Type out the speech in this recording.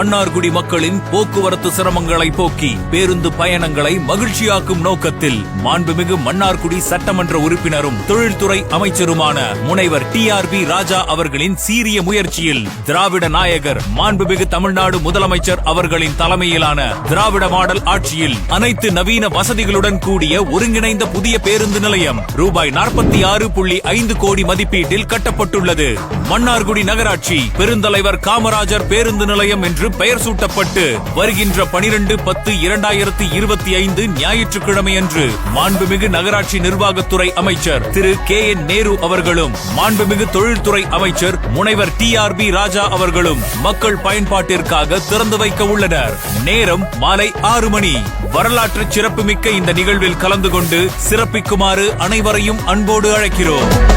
மன்னார்குடி மக்களின் போக்குவரத்து சிரமங்களை போக்கி பேருந்து பயணங்களை மகிழ்ச்சியாக்கும் நோக்கத்தில் மாண்புமிகு மன்னார்குடி சட்டமன்ற உறுப்பினரும் தொழில்துறை அமைச்சருமான முனைவர் டி ஆர் பி ராஜா அவர்களின் சீரிய முயற்சியில் திராவிட நாயகர் மாண்புமிகு தமிழ்நாடு முதலமைச்சர் அவர்களின் தலைமையிலான திராவிட மாடல் ஆட்சியில் அனைத்து நவீன வசதிகளுடன் கூடிய ஒருங்கிணைந்த புதிய பேருந்து நிலையம் ரூபாய் நாற்பத்தி ஆறு புள்ளி ஐந்து கோடி மதிப்பீட்டில் கட்டப்பட்டுள்ளது. மன்னார்குடி நகராட்சி பெருந்தலைவர் காமராஜர் பேருந்து நிலையம் என்று பெயர் சூட்டப்பட்டு வருகின்ற பனிரெண்டு பத்து இரண்டாயிரத்தி இருபத்தி ஐந்து ஞாயிற்றுக்கிழமையன்று மாண்புமிகு நகராட்சி நிர்வாகத்துறை அமைச்சர் திரு கே என் நேரு அவர்களும் மாண்புமிகு தொழில்துறை அமைச்சர் முனைவர் டி ஆர் பி ராஜா அவர்களும் மக்கள் பயன்பாட்டிற்காக திறந்து வைக்க உள்ளனர். நேரம் மாலை ஆறு மணி. வரலாற்று சிறப்புமிக்க இந்த நிகழ்வில் கலந்து கொண்டு சிறப்பிக்குமாறு அனைவரையும் அன்போடு அழைக்கிறோம்.